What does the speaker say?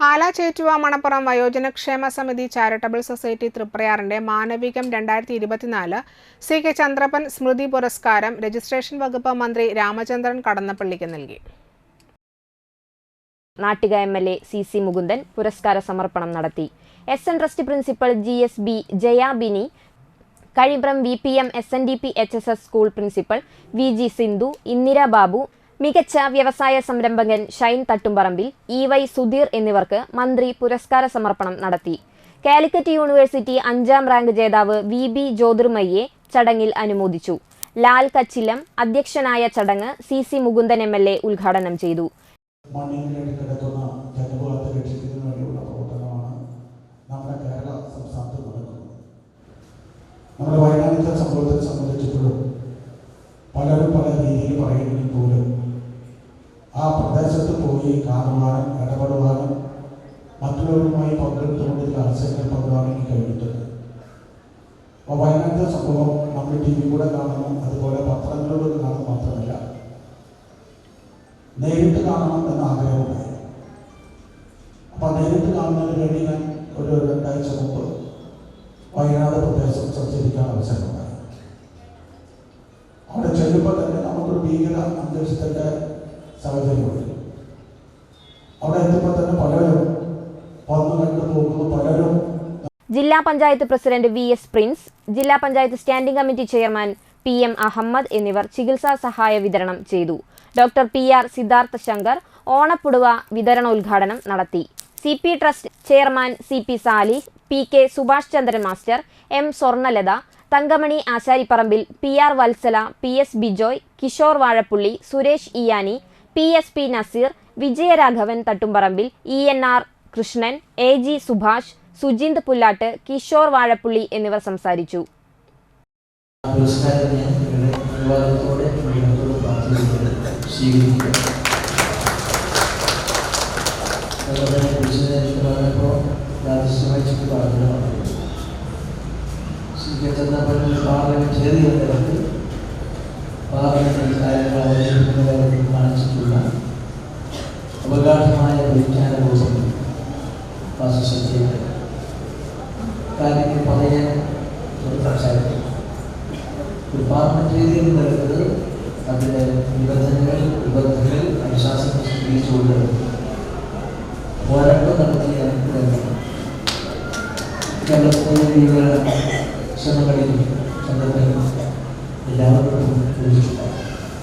ആലാചേറ്റുവ മണപ്പുറം വയോജനക്ഷേമ സമിതി charitable society തൃപ്രയാറിന്റെ മാനവികം രണ്ടായിരത്തി ഇരുപത്തിനാല് സി കെ ചന്ദ്രപ്പൻ സ്മൃതി പുരസ്കാരം രജിസ്ട്രേഷൻ വകുപ്പ് മന്ത്രി രാമചന്ദ്രൻ കടന്നപ്പള്ളിക്ക് നൽകി. Nattika M L A C C Mukundan പുരസ്കാര സമർപ്പണം നടത്തി. S N trust principal G S B Jayabini Kazhimbram V P M S N D P H S S school principal V G Sindhu Indira Babu മികച്ച വ്യവസായ സംരംഭകൻ Shine Thattumparambil E Y Sudheer എന്നിവർക്ക് മന്ത്രി പുരസ്കാര സമർപ്പണം നടത്തി. Calicut university അഞ്ചാം rank ജേതാവ് V B ജ്യോതിർമയ്യെ ചടങ്ങിൽ അനുമോദിച്ചു. ലാൽ കച്ചിലം അധ്യക്ഷനായ ചടങ്ങ് C C Mukundan M L A ഉദ്ഘാടനം ചെയ്തു. നമ്മുടെ പലരും പല രീതിയിൽ പറയുമെങ്കിൽ പോലും ആ പ്രദേശത്ത് പോയി കാണുവാനും ഇടപെടുവാനും മറ്റുള്ളവരുമായി പങ്കെടുത്തുകൊണ്ട് ഇതിൽ ആശയങ്ങൾ പങ്കിടാനും എനിക്ക് കഴിഞ്ഞിട്ടുണ്ട്. അപ്പോൾ വയനാട്ടിലെ സംഭവം നമ്മൾ ടി വി കൂടെ കാണുന്നു അതുപോലെ പത്രങ്ങളിലൂടെ കാണുന്നു മാത്രമല്ല നേരിട്ട് കാണണം എന്ന ആഗ്രഹമുണ്ടായി അപ്പം നേരിട്ട് കാണുന്നതിന് വേണ്ടി ഞാൻ ഒരു രണ്ടാഴ്ച മുമ്പ് വയനാട് പ്രദേശം സഞ്ചരിക്കാൻ അവസരമുണ്ടായി. അവിടെ ചെല്ലുമ്പോൾ തന്നെ നമുക്കൊരു ഭീകര അന്തരീക്ഷത്തിന്റെ സാഹചര്യമുണ്ട് അവിടെ എത്തുമ്പോൾ തന്നെ പലരും വന്നു കണ്ടു പോകുന്നു പലരും ജില്ലാ panchayat president V S Prince ജില്ലാ panchayat standing committee chairman P M Ahammad എന്നിവർ ചികിത്സാ സഹായ വിതരണം ചെയ്തു. Doctor P R Siddhartha Shankar ഓണപ്പുടുവ വിതരണോദ്ഘാടനം നടത്തി. C P trust chairman C P Salih P K Subhash Chandran master M Swarnalatha Thankamani Asharipparambil P R Vatsala P S Bijoy Kishore Vazhappully Suresh Iyani P S P Naseer Vijayaraghavan Thattumparambil E N R Krishnan A G Subhash Sujind Pullatt Kishore Vazhappully എന്നിവർ സംസാരിച്ചു. തരത്തിൽ പാർലമെന്റിൽ കാര്യങ്ങൾ അവതരിപ്പിക്കുന്നവരെ കാണിച്ചിട്ടുള്ള അവഗാഠമായ വിജ്ഞാനബോധം വാസസത്യങ്ങൾ കാര്യങ്ങൾ പറയാൻ ഒരു സംസാരിക്കും ഒരു പാർലമെന്റ് രീതിയിൽ നൽകുന്നത് അതിൻ്റെ നിബന്ധനകൾ നിബന്ധനകൾ അനുശാസനം സ്വീകരിച്ചുകൊണ്ട് പോരാട്ടം നടത്തിയ കേരളത്തിലെ വിവിധ ശ്രമങ്ങളിൽ സന്ദർഭം എല്ലാവർക്കും